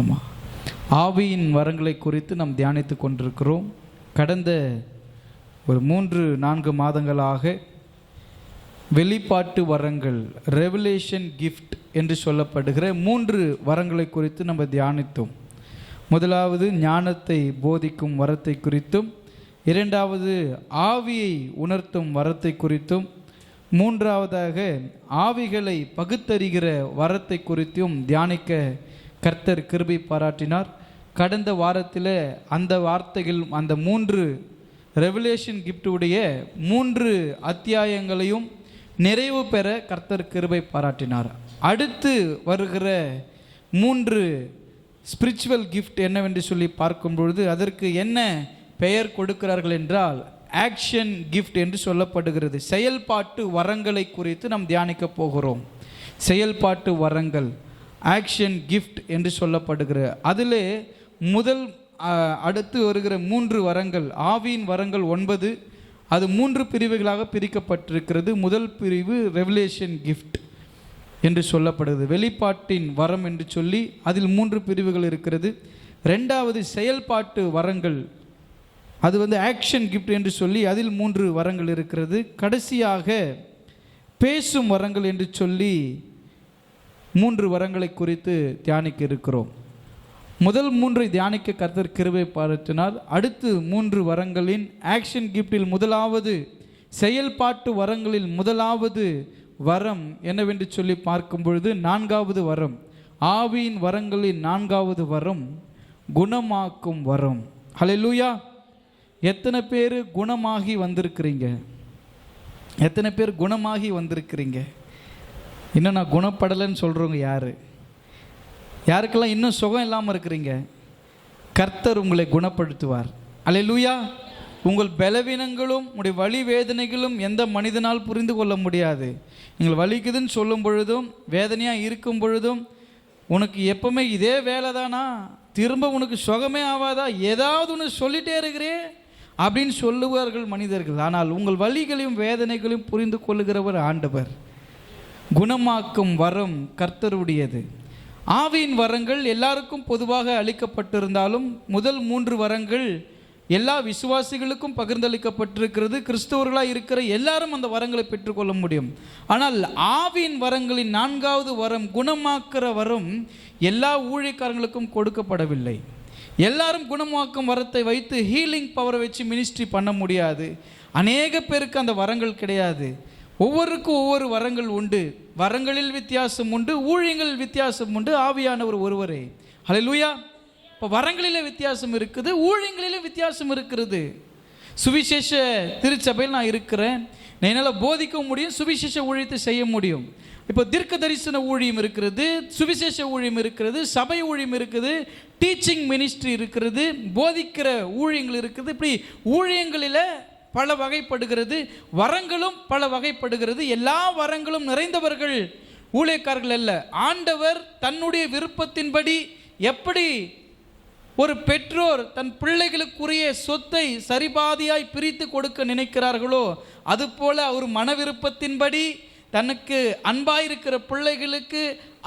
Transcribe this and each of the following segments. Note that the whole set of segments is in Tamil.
ஆமாம் ஆவியின் வரங்களை குறித்து நாம் தியானித்து கொண்டிருக்கிறோம். கடந்த ஒரு மூன்று நான்கு மாதங்களாக வெளிப்பாட்டு வரங்கள் ரெவலேஷன் கிஃப்ட் என்று சொல்லப்படுகிற மூன்று வரங்களை குறித்து நம்ம தியானித்தோம். முதலாவது ஞானத்தை போதிக்கும் வரத்தை குறித்தும் இரண்டாவது ஆவியை உணர்த்தும் வரத்தை குறித்தும் மூன்றாவதாக ஆவிகளை பகுத்தறிகிற வரத்தை குறித்தும் தியானிக்க கர்த்தர் கிருபை பாராட்டினார். கடந்த வாரத்தில் அந்த வார்த்தைகள் அந்த மூன்று ரெவலேஷன் கிஃப்டுடைய மூன்று அத்தியாயங்களையும் நிறைவு பெற கர்த்தர் கிருபை பாராட்டினார். அடுத்து வருகிற மூன்று ஸ்பிரிச்சுவல் கிஃப்ட் என்னவென்று சொல்லி பார்க்கும் பொழுது அதற்கு என்ன பெயர் கொடுக்கிறார்கள் என்றால் ஆக்ஷன் கிஃப்ட் என்று சொல்லப்படுகிறது. செயல்பாட்டு வரங்களை குறித்து நாம் தியானிக்க போகிறோம். செயல்பாட்டு வரங்கள். ஆக்ஷன் கிஃப்ட் என்று சொல்லப்படுகிற அதில் முதல் அடுத்து வருகிற மூன்று வரங்கள் ஆவியின் வரங்கள் ஒன்பது அது மூன்று பிரிவுகளாக பிரிக்கப்பட்டிருக்கிறது. முதல் பிரிவு ரெவலேஷன் கிஃப்ட் என்று சொல்லப்படுகிறது. வெளிப்பாட்டின் வரம் என்று சொல்லி அதில் மூன்று பிரிவுகள் இருக்கிறது. ரெண்டாவது செயல்பாட்டு வரங்கள் அது வந்து ஆக்ஷன் கிஃப்ட் என்று சொல்லி அதில் மூன்று வரங்கள் இருக்கிறது. கடைசியாக பேசும் வரங்கள் என்று சொல்லி மூன்று வரங்களை குறித்து தியானிக்க இருக்கிறோம் முதல் மூன்றை தியானிக்க கர்த்தர் கிருவை பாராட்டினார் அடுத்து மூன்று வரங்களின் ஆக்ஷன் கிஃப்டில் முதலாவது செயல்பாட்டு வரங்களில் முதலாவது வரம் என்னவென்று சொல்லி பார்க்கும் பொழுது நான்காவது வரம் ஆவியின் வரங்களின் நான்காவது வரம் குணமாக்கும் வரம். ஹalleluya எத்தனை பேர் குணமாகி வந்திருக்கிறீங்க? எத்தனை பேர் குணமாகி வந்திருக்கிறீங்க? இன்னும் நான் குணப்படலைன்னு சொல்கிறவங்க யார்? யாருக்கெல்லாம் இன்னும் சுகம் இல்லாமல் இருக்கிறீங்க? கர்த்தர் உங்களை குணப்படுத்துவார். அல்லேலூயா உங்கள் பலவீனங்களும் உடைய வலி வேதனைகளும் எந்த மனிதனால் புரிந்து கொள்ள முடியாது. நீங்கள் வலிக்குதுன்னு சொல்லும் பொழுதும் வேதனையாக இருக்கும் பொழுதும் உனக்கு எப்பவுமே இதே வேலை தானா திரும்ப உனக்கு சுகமே ஆகாதா ஏதாவது ஒன்று சொல்லிட்டே இருக்கிறே அப்படின்னு சொல்லுவார்கள் மனிதர்கள். ஆனால் உங்கள் வழிகளையும் வேதனைகளையும் புரிந்து கொள்ளுகிறவர் ஆண்டவர். குணமாக்கும் வரம் கர்த்தருடையது. ஆவியின் வரங்கள் எல்லாருக்கும் பொதுவாக அளிக்கப்பட்டிருந்தாலும் முதல் மூன்று வரங்கள் எல்லா விசுவாசிகளுக்கும் பகிர்ந்தளிக்கப்பட்டிருக்கிறது. கிறிஸ்தவர்களாக இருக்கிற எல்லாரும் அந்த வரங்களை பெற்றுக்கொள்ள முடியும். ஆனால் ஆவியின் வரங்களின் நான்காவது வரம் குணமாக்குற வரம் எல்லா ஊழியக்காரங்களுக்கும் கொடுக்கப்படவில்லை. எல்லாரும் குணமாக்கும் வரத்தை வைத்து ஹீலிங் பவரை வச்சு மினிஸ்ட்ரி பண்ண முடியாது. அநேக பேருக்கு அந்த வரங்கள் கிடையாது. ஒவ்வொருக்கும் ஒவ்வொரு வரங்கள் உண்டு. வரங்களில் வித்தியாசம் உண்டு ஊழியங்களில் வித்தியாசம் உண்டு ஆவியானவர் ஒருவரே. ஹalleluya இப்போ வரங்களிலே வித்தியாசம் இருக்குது ஊழியங்களிலும் வித்தியாசம் இருக்கிறது. சுவிசேஷ திருச்சபையில் நான் இருக்கிறேன். என்னால் போதிக்க முடியும் சுவிசேஷ ஊழியத்தை செய்ய முடியும். இப்போ தீர்க்க தரிசன ஊழியம் இருக்கிறது சுவிசேஷ ஊழியம் இருக்கிறது சபை ஊழியம் இருக்குது டீச்சிங் மினிஸ்ட்ரி இருக்கிறது போதிக்கிற ஊழியங்கள் இருக்குது. இப்படி ஊழியங்களில் பல வகைப்படுகிறது வரங்களும் பல வகைப்படுகிறது. எல்லா வரங்களும் நிறைந்தவர்கள் ஊழியக்காரர்கள் அல்ல. ஆண்டவர் தன்னுடைய விருப்பத்தின்படி எப்படி ஒரு பெற்றோர் தன் பிள்ளைகளுக்குரிய சொத்தை சரிபாதியாய் பிரித்து கொடுக்க நினைக்கிறார்களோ அதுபோல அவர் மன விருப்பத்தின்படி தனக்கு அன்பாயிருக்கிற பிள்ளைகளுக்கு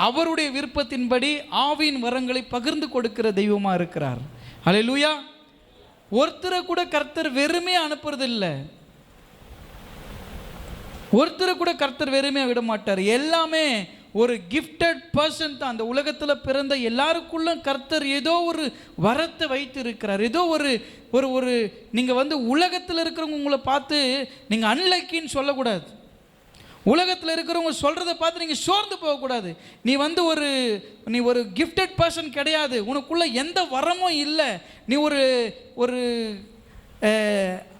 அவருடைய விருப்பத்தின்படி ஆவியின் வரங்களை பகிர்ந்து கொடுக்கிற தெய்வமாக இருக்கிறார். ஹalleluya ஒருத்தரை கூட கர்த்தர் வெறுமே அனுப்புறதில்லை. ஒருத்தரை கூட கர்த்தர் வெறுமையாக விட மாட்டார். எல்லாமே ஒரு கிஃப்டட் பர்சன் தான். அந்த உலகத்தில் பிறந்த எல்லாருக்குள்ளும் கர்த்தர் ஏதோ ஒரு வரத்தை வைத்து இருக்கிறார் ஏதோ ஒரு ஒரு ஒரு நீங்கள் வந்து உலகத்தில் இருக்கிறவங்க உங்களை பார்த்து நீங்கள் அன்லக்கின்னு சொல்லக்கூடாது. உலகத்தில் இருக்கிறவங்க சொல்கிறத பார்த்து நீங்கள் சோர்ந்து போகக்கூடாது. நீ வந்து ஒரு நீ ஒரு கிஃப்டட் பர்சன் கிடையாது. உனக்குள்ள எந்த வரமும் இல்லை. நீ ஒரு ஒரு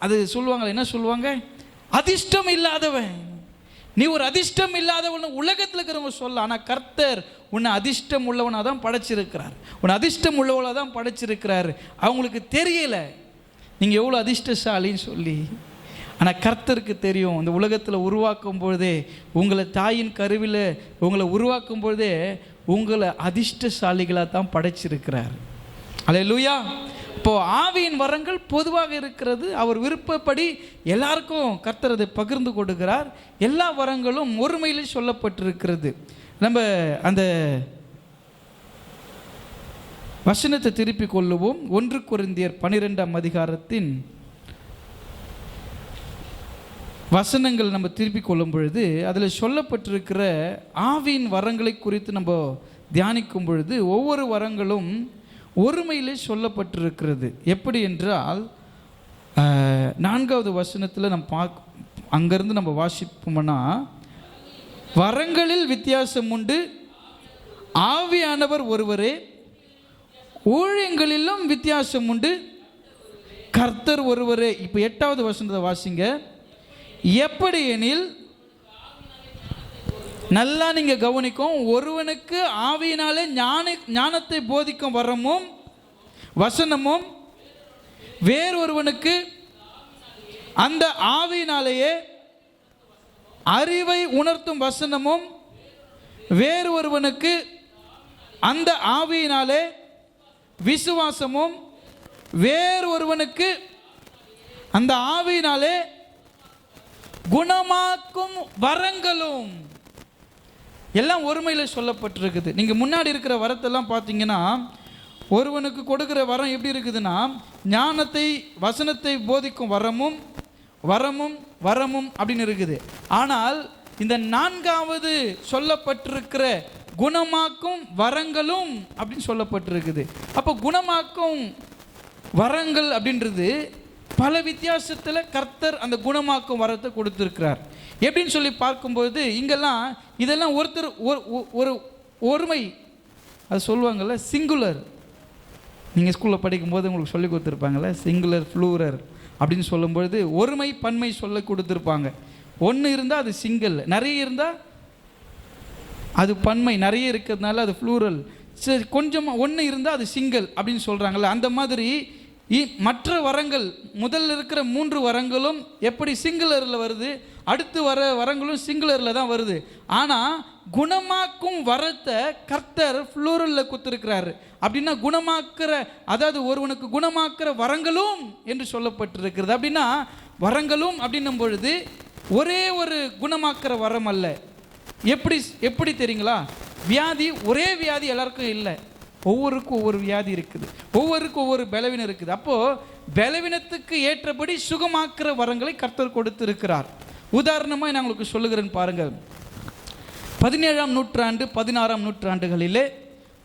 அது சொல்லுவாங்க என்ன சொல்லுவாங்க? அதிர்ஷ்டம் இல்லாதவன். நீ ஒரு அதிர்ஷ்டம் இல்லாதவன் உலகத்தில் இருக்கிறவங்க சொல்ல ஆனால் கர்த்தர் உன்னை அதிர்ஷ்டம் உள்ளவனாக தான் படைச்சிருக்கிறார். உன்னை அதிர்ஷ்டம் உள்ளவனாக தான் படைச்சிருக்கிறார். அவங்களுக்கு தெரியல. நீங்கள் எவ்வளோ அதிர்ஷ்டசாலின்னு சொல்லி. ஆனால் கர்த்தருக்கு தெரியும் இந்த உலகத்தில் உருவாக்கும் பொழுதே உங்களை தாயின் கருவில் உங்களை உருவாக்கும் பொழுதே உங்களை அதிர்ஷ்டசாலிகளாக தான் படைச்சிருக்கிறார். அலையா லூயா இப்போது ஆவியின் வரங்கள் பொதுவாக இருக்கிறது அவர் விருப்பப்படி எல்லாருக்கும் கர்த்தர் அதை பகிர்ந்து கொடுக்கிறார். எல்லா வரங்களும் ஒருமையிலும் சொல்லப்பட்டிருக்கிறது. நம்ம அந்த வசனத்தை திருப்பிக் கொள்ளுவோம். ஒன்று கொரிந்தியர் பனிரெண்டாம் அதிகாரத்தின் வசனங்கள் நம்ம திருப்பி கொள்ளும் பொழுது அதில் சொல்லப்பட்டிருக்கிற ஆவியின் வரங்களை குறித்து நம்ம தியானிக்கும் பொழுது ஒவ்வொரு வரங்களும் ஒருமையிலே சொல்லப்பட்டிருக்கிறது. எப்படி என்றால் நான்காவது வசனத்தில் நம்ம பார்க்க அங்கேருந்து நம்ம வாசிப்போம்னா வரங்களில் வித்தியாசம் உண்டு ஆவியானவர் ஒருவரே ஊழியங்களிலும் வித்தியாசம் உண்டு கர்த்தர் ஒருவரே. இப்போ எட்டாவது வசனத்தை வாசிங்க. எப்படி எனில் நல்லா நீங்கள் கவனிக்கும் ஒருவனுக்கு ஆவியினாலே ஞான ஞானத்தை போதிக்கும் வரமும் வசனமும் வேறொருவனுக்கு அந்த ஆவியினாலேயே அறிவை உணர்த்தும் வசனமும் வேறு ஒருவனுக்கு அந்த ஆவியினாலே விசுவாசமும் வேறு ஒருவனுக்கு அந்த ஆவியினாலே குணமாக்கும் வரங்களும். எல்லாம் ஒருமையில் சொல்லப்பட்டிருக்குது. நீங்கள் முன்னாடி இருக்கிற வரத்தெல்லாம் பார்த்தீங்கன்னா ஒருவனுக்கு கொடுக்குற வரம் எப்படி இருக்குதுன்னா ஞானத்தை வசனத்தை போதிக்கும் வரமும் வரமும் வரமும் அப்படின்னு இருக்குது. ஆனால் இந்த நான்காவது சொல்லப்பட்டிருக்கிற குணமாக்கும் வரங்களும் அப்படின்னு சொல்லப்பட்டிருக்குது. அப்போ குணமாக்கும் வரங்கள் அப்படின்றது பல வித்தியாசத்தில் கர்த்தர் அந்த குணமாக்கும் வரத்தை கொடுத்துருக்கிறார். எப்படின்னு சொல்லி பார்க்கும்போது இங்கெல்லாம் இதெல்லாம் ஒருத்தர் ஒரு- ஒரு ஒருமை அது சொல்லுவாங்கள்ல சிங்குலர் நீங்கள் ஸ்கூலில் படிக்கும்போது உங்களுக்கு சொல்லி கொடுத்துருப்பாங்கல்ல சிங்குலர் ஃப்ளூரர் அப்படின்னு சொல்லும்பொழுது ஒருமை பன்மை சொல்ல கொடுத்துருப்பாங்க. ஒன்று இருந்தால் அது சிங்கிள் நிறைய இருந்தால் அது பன்மை. நிறைய இருக்கிறதுனால அது ஃப்ளூரல் சரி கொஞ்சமாக ஒன்று இருந்தால் அது சிங்கிள் அப்படின்னு சொல்கிறாங்கல்ல அந்த மாதிரி மற்ற வரங்கள் முதல்ல இருக்கிற மூன்று வரங்களும் எப்படி சிங்குலரில் வருது அடுத்து வர வரங்களும் சிங்குலரில் தான் வருது. ஆனால் குணமாக்கும் வரத்தை கர்த்தர் ஃப்ளோரலில் கொடுத்துருக்கிறாரு அப்படின்னா குணமாக்குற அதாவது ஒருவனுக்கு குணமாக்குற வரங்களும் என்று சொல்லப்பட்டிருக்கிறது. அப்படின்னா வரங்களும் அப்படின்னும் பொழுது ஒரே ஒரு குணமாக்குற வரம் அல்ல. எப்படி எப்படி தெரியுங்களா? வியாதி ஒரே வியாதி எல்லாருக்கும் இல்லை. ஒவ்வொருக்கும் ஒவ்வொரு வியாதி இருக்குது. ஒவ்வொருக்கும் ஒவ்வொரு பலவீனம் இருக்குது. அப்போது பலவீனத்துக்கு ஏற்றபடி சுகமாக்குற வரங்களை கர்த்தர் கொடுத்திருக்கிறார். உதாரணமாக நான் உங்களுக்கு சொல்லுகிறேன்னு பாருங்கள். பதினேழாம் நூற்றாண்டு பதினாறாம் நூற்றாண்டுகளிலே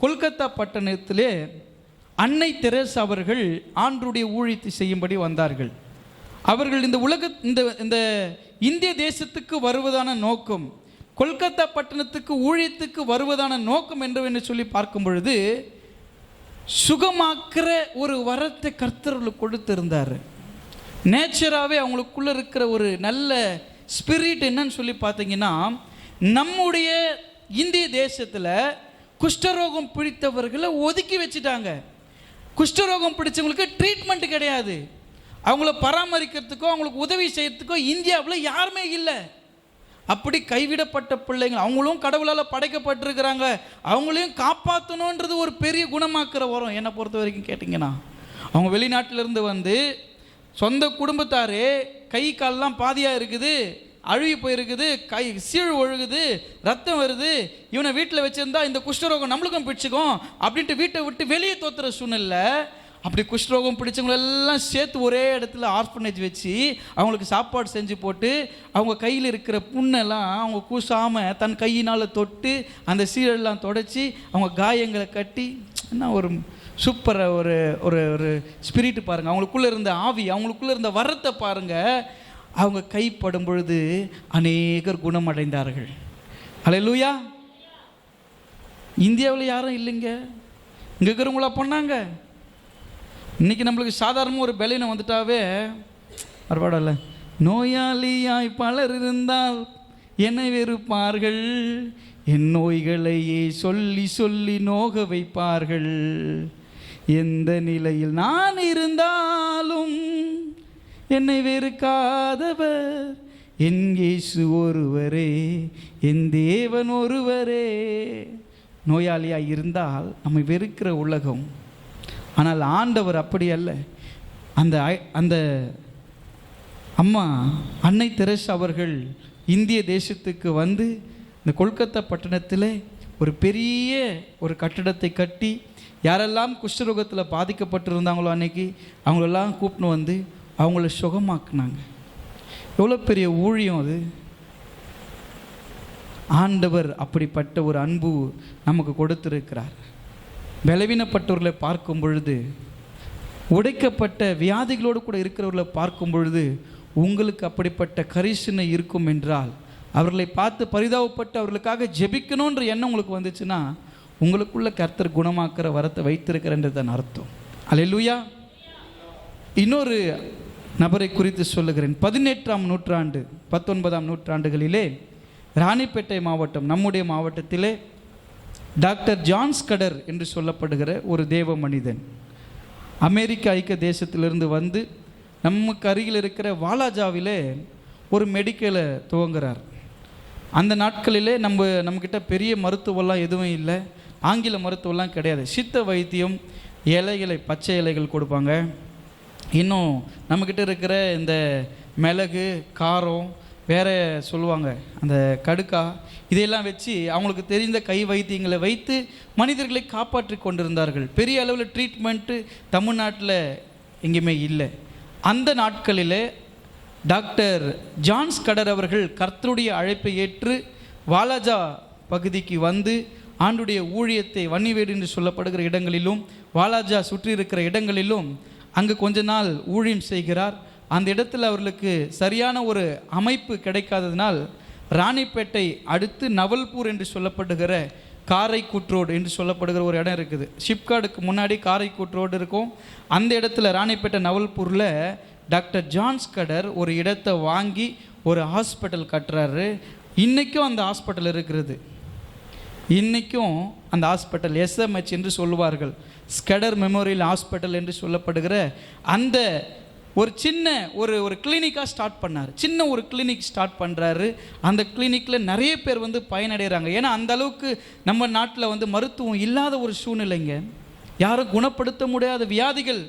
கொல்கத்தா பட்டணத்திலே அன்னை தெரேஸ் அவர்கள் ஆண்டுடைய ஊழியத்தை செய்யும்படி வந்தார்கள். அவர்கள் இந்த உலக இந்த இந்த இந்திய தேசத்துக்கு வருவதான நோக்கம் கொல்கத்தா பட்டணத்துக்கு ஊழியத்துக்கு வருவதான நோக்கம் என்று சொல்லி பார்க்கும் பொழுது சுகமாக்குற ஒரு வரத்தை கர்த்தர்களுக்கு கொடுத்திருந்தார். நேச்சராகவே அவங்களுக்குள்ளே இருக்கிற ஒரு நல்ல ஸ்பிரிட் என்னன்னு சொல்லி பார்த்தீங்கன்னா நம்முடைய இந்திய தேசத்தில் குஷ்டரோகம் பிடித்தவர்களை ஒதுக்கி வச்சுட்டாங்க. குஷ்டரோகம் பிடிச்சவங்களுக்கு ட்ரீட்மெண்ட் கிடையாது. அவங்கள பராமரிக்கிறதுக்கோ அவங்களுக்கு உதவி செய்கிறதுக்கோ இந்தியாவில் யாருமே இல்லை. அப்படி கைவிடப்பட்ட பிள்ளைங்க அவங்களும் கடவுளால் படைக்கப்பட்டிருக்கிறாங்க. அவங்களையும் காப்பாற்றணுன்றது ஒரு பெரிய குணமாக்குற வரும். என்னை பொறுத்த வரைக்கும் கேட்டிங்கன்னா அவங்க வெளிநாட்டிலேருந்து வந்து சொந்த குடும்பத்தார் கை கால்லாம் பாதியாக இருக்குது அழுகி போயிருக்குது கை சீழ் ஒழுகுது ரத்தம் வருது இவனை வீட்டில் வச்சுருந்தா இந்த குஷ்டரோகம் நம்மளுக்கும் பிடிச்சிக்கும் அப்படின்ட்டு வீட்டை விட்டு வெளியே தோத்துற சூழ்நிலை அப்படி குஷ்ரோகம் பிடிச்சவங்களெல்லாம் சேர்த்து ஒரே இடத்துல ஆர்ஃபனேஜ் வச்சு அவங்களுக்கு சாப்பாடு செஞ்சு போட்டு அவங்க கையில் இருக்கிற புண்ணெல்லாம் அவங்க கூசாமல் தன் கையினால் தொட்டு அந்த சீரெல்லாம் தொடச்சி அவங்க காயங்களை கட்டி என்ன ஒரு சூப்பர் ஒரு ஒரு ஒரு ஸ்பிரிட் பாருங்கள் அவங்களுக்குள்ளே இருந்த ஆவி அவங்களுக்குள்ளே இருந்த வரத்தை பாருங்கள் அவங்க கைப்படும் பொழுது அநேகர் குணமடைந்தார்கள். அல்லேலூயா இந்தியாவில் யாரும் இல்லைங்க. இங்கே இருக்கிறவங்களா பண்ணாங்க இன்னைக்கு நம்மளுக்கு சாதாரணமாக ஒரு பலவீனம் வந்துட்டாவே பரவாயில்ல. நோயாளியாய் பலர் இருந்தால் என்னை வெறுப்பார்கள். என் நோய்களையே சொல்லி சொல்லி நோக வைப்பார்கள். எந்த நிலையில் நான் இருந்தாலும் என்னை வெறுக்காதவர். என் இயேசு ஒருவரே என் தேவன் ஒருவரே. நோயாளியாக இருந்தால் நம்மை வெறுக்கிற உலகம் ஆனால் ஆண்டவர் அப்படி அல்ல. அந்த ஐ- அந்த அம்மா அன்னை தெரஸ் அவர்கள் இந்திய தேசத்துக்கு வந்து இந்த கொல்கத்தா பட்டணத்தில் ஒரு பெரிய ஒரு கட்டிடத்தை கட்டி யாரெல்லாம் குஷ்டரோகத்தில் பாதிக்கப்பட்டிருந்தாங்களோ அன்னைக்கு அவங்களெல்லாம் கூப்பிட்டு வந்து அவங்கள சுகமாக்குனாங்க. எவ்வளோ பெரிய ஊழியம் அது. ஆண்டவர் அப்படிப்பட்ட ஒரு அன்பு நமக்கு கொடுத்துருக்கிறார். பலவீனப்பட்டவர்களை பார்க்கும் பொழுது உடைக்கப்பட்ட வியாதிகளோடு கூட இருக்கிறவர்களை பார்க்கும் பொழுது உங்களுக்கு அப்படிப்பட்ட கரிசனை இருக்கும் என்றால் அவர்களை பார்த்து பரிதாபப்பட்டு அவர்களுக்காக ஜெபிக்கணுன்ற எண்ணம் உங்களுக்கு வந்துச்சுன்னா உங்களுக்குள்ள கர்த்தர் குணமாக்குற வரத்தை வைத்திருக்கிறன்றதன் அர்த்தம். அலையலூயா இன்னொரு நபரை குறித்து சொல்லுகிறேன். பதினெட்டாம் நூற்றாண்டு பத்தொன்பதாம் நூற்றாண்டுகளிலே ராணிப்பேட்டை மாவட்டம் நம்முடைய மாவட்டத்திலே டாக்டர் ஜான்ஸ் கடர் என்று சொல்லப்படுகிற ஒரு தேவ மனிதன். அமெரிக்க ஐக்கிய தேசத்திலிருந்து வந்து நமக்கு அருகில் இருக்கிற வாலாஜாவிலே ஒரு மெடிக்கலை துவங்குறார். அந்த நாட்களிலே நம்ம நம்மக்கிட்ட பெரிய மருத்துவம்லாம் எதுவும் இல்லை. ஆங்கில மருத்துவம்லாம் கிடையாது. சித்த வைத்தியம் இலைகளை பச்சை இலைகள் கொடுப்பாங்க. இன்னும் நம்மக்கிட்ட இருக்கிற இந்த மிளகு காரம் வேற சொல்லுவாங்க அந்த கடுக்கா இதையெல்லாம் வச்சு அவங்களுக்கு தெரிந்த கை வைத்தியங்களை வைத்து மனிதர்களை காப்பாற்றி கொண்டிருந்தார்கள். பெரிய அளவில் ட்ரீட்மெண்ட்டு தமிழ்நாட்டில் எங்கேயுமே இல்லை. அந்த நாட்களில் டாக்டர் ஜான்ஸ் கடர் அவர்கள் கர்த்தருடைய அழைப்பை ஏற்று வாலாஜா பகுதிக்கு வந்து ஆண்டுடைய ஊழியத்தை வன்னிவேடு என்று சொல்லப்படுகிற இடங்களிலும் வாலாஜா சுற்றி இருக்கிற இடங்களிலும் அங்கு கொஞ்ச நாள் ஊழியம் செய்கிறார். அந்த இடத்துல அவர்களுக்கு சரியான ஒரு அமைப்பு கிடைக்காததினால் ராணிப்பேட்டை அடுத்து நவல்பூர் என்று சொல்லப்படுகிற காரைக்கூட் ரோடு என்று சொல்லப்படுகிற ஒரு இடம் இருக்குது. ஷிப்கார்டுக்கு முன்னாடி காரைக்கூட் ரோடு இருக்கும். அந்த இடத்துல ராணிப்பேட்டை நவல்பூரில் டாக்டர் ஜான்ஸ் கடர் ஒரு இடத்தை வாங்கி ஒரு ஹாஸ்பிட்டல் கட்டுறாரு. இன்றைக்கும் அந்த ஹாஸ்பிட்டல் இருக்கிறது. இன்றைக்கும் அந்த ஹாஸ்பிட்டல் எஸ்எம்ஹெச் என்று சொல்லுவார்கள். ஸ்கடர் மெமோரியல் ஹாஸ்பிட்டல் என்று சொல்லப்படுகிற அந்த ஒரு சின்ன ஒரு ஒரு கிளினிக்காக ஸ்டார்ட் பண்ணார். சின்ன ஒரு கிளினிக் ஸ்டார்ட் பண்ணுறாரு அந்த கிளினிக்கில் நிறைய பேர் வந்து பயனடைகிறாங்க ஏன்னா அந்த அளவுக்கு நம்ம நாட்டில் வந்து மருத்துவம் இல்லாத ஒரு சூழ்நிலைங்க. யாரும் குணப்படுத்த முடியாத வியாதிகள்.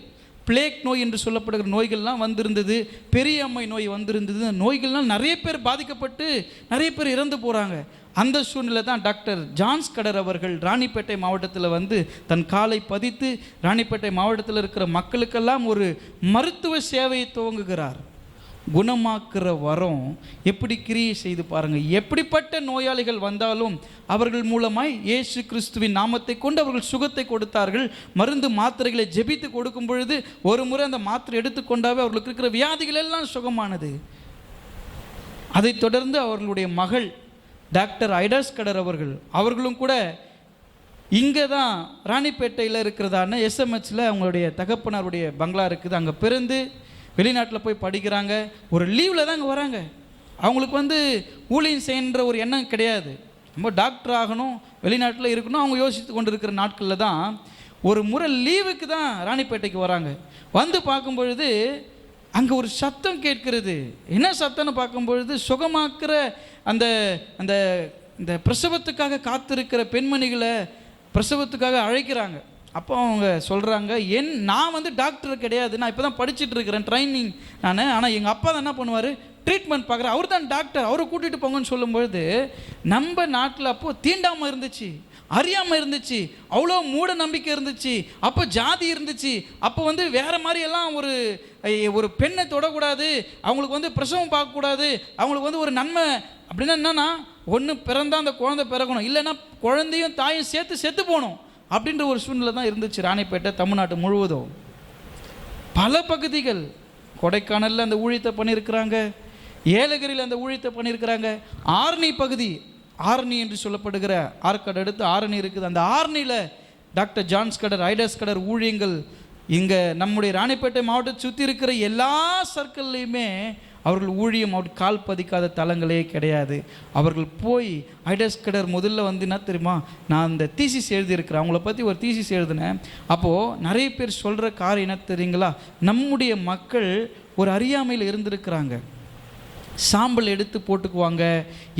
பிளேக் நோய் என்று சொல்லப்படுகிற நோய்கள்லாம் வந்திருந்தது. பெரிய அம்மை நோய் வந்திருந்தது. அந்த நோய்கள்லாம் நிறைய பேர் பாதிக்கப்பட்டு நிறைய பேர் இறந்து போகிறாங்க அந்த சூழ்நிலை தான் டாக்டர் ஜான்ஸ் கடர் அவர்கள் ராணிப்பேட்டை மாவட்டத்தில் வந்து தன் காலை பதித்து ராணிப்பேட்டை மாவட்டத்தில் இருக்கிற மக்களுக்கெல்லாம் ஒரு மருத்துவ சேவையை துவங்குகிறார். குணமாக்குற வரம் எப்படி கிரியை செய்து பாருங்கள் எப்படிப்பட்ட நோயாளிகள் வந்தாலும் அவர்கள் மூலமாய் இயேசு கிறிஸ்துவின் நாமத்தை கொண்டு அவர்கள் சுகத்தை கொடுத்தார்கள். மருந்து மாத்திரைகளை ஜெபித்து கொடுக்கும் பொழுது ஒரு முறை அந்த மாத்திரை எடுத்துக்கொண்டாவே அவர்களுக்கு இருக்கிற வியாதிகள் எல்லாம் சுகமானது. அதைத் தொடர்ந்து அவர்களுடைய மகள் டாக்டர் ஐடாஸ் கடர் அவர்கள். அவர்களும் கூட இங்கே தான் ராணிப்பேட்டையில் இருக்கிறதான எஸ்எம்ஹெச்சில் அவங்களுடைய தகப்பனாருடைய பங்களா இருக்குது. அங்கே பிறந்து வெளிநாட்டில் போய் படிக்கிறாங்க. ஒரு லீவில் தான் அங்கே வராங்க. அவங்களுக்கு வந்து ஊழியம் செய்யன்ற ஒரு எண்ணம் கிடையாது. நம்ம டாக்டர் ஆகணும் வெளிநாட்டில் இருக்கணும் அவங்க யோசித்து கொண்டு இருக்கிற நாட்களில் தான் ஒரு முறை லீவுக்கு தான் ராணிப்பேட்டைக்கு வராங்க. வந்து பார்க்கும் பொழுது அங்கே ஒரு சத்தம் கேட்கிறது. என்ன சத்தம்னு பார்க்கும்பொழுது சுகமாக்கிற சுகமாக்குற அந்த அந்த இந்த பிரசவத்துக்காக காத்திருக்கிற பெண்மணிகளை பிரசவத்துக்காக அழைக்கிறாங்க. அப்போ அவங்க சொல்கிறாங்க என் நான் வந்து டாக்டர் கிடையாது. நான் இப்போ தான் படிச்சுட்டு இருக்கிறேன். ட்ரைனிங் நான். ஆனால் எங்கள் அப்பா தான் என்ன பண்ணுவார்? ட்ரீட்மெண்ட் பார்க்குறேன் அவர் தான் டாக்டர். அவரை கூட்டிகிட்டு போங்கன்னு சொல்லும்பொழுது நம்ம நாட்டில் அப்போது தீண்டாமல் இருந்துச்சு. அறியாமல் இருந்துச்சு அவ்வளோ மூட நம்பிக்கை இருந்துச்சு அப்போ ஜாதி இருந்துச்சு அப்போ வந்து வேறு மாதிரி எல்லாம் ஒரு ஒரு பெண்ணை தொடக்கூடாது அவங்களுக்கு வந்து பிரசவம் பார்க்கக்கூடாது அவங்களுக்கு வந்து ஒரு நன்மை அப்படின்னா என்னன்னா ஒன்று பிறந்தா அந்த குழந்தை பிறக்கணும் இல்லைன்னா குழந்தையும் தாயும் சேர்த்து செத்து போகணும் அப்படின்ற ஒரு சூழ்நிலை தான் இருந்துச்சு ராணிப்பேட்டை தமிழ்நாட்டு முழுவதும். பல பகுதிகள் கொடைக்கானலில் அந்த ஊழியத்தை பண்ணியிருக்கிறாங்க ஏலகிரியில் அந்த ஊழியத்தை பண்ணியிருக்கிறாங்க ஆர்னி பகுதி ஆரணி என்று சொல்லப்படுகிற ஆற்காடு அடுத்து ஆரணி இருக்குது. அந்த ஆரணியில் doctor John Scudder Ida Scudder ஊழியங்கள் இங்கே நம்முடைய ராணிப்பேட்டை மாவட்டத்தை சுற்றி இருக்கிற எல்லா சர்க்கிள்லையுமே அவர்கள் ஊழியம் அவர் கால் பதிக்காத தலங்களே கிடையாது. அவர்கள் போய் ஐடஸ் கடர் முதல்ல வந்து என்ன தெரியுமா? நான் இந்த தீசிஸ் எழுதியிருக்கிறேன். அவங்கள பற்றி ஒரு தீசிஸ் எழுதினேன். அப்போது நிறைய பேர் சொல்கிற காரியம் என்ன தெரியுங்களா? நம்முடைய மக்கள் ஒரு அறியாமையில் இருந்திருக்கிறாங்க. சாம்பல் எடுத்து போட்டுக்குவாங்க.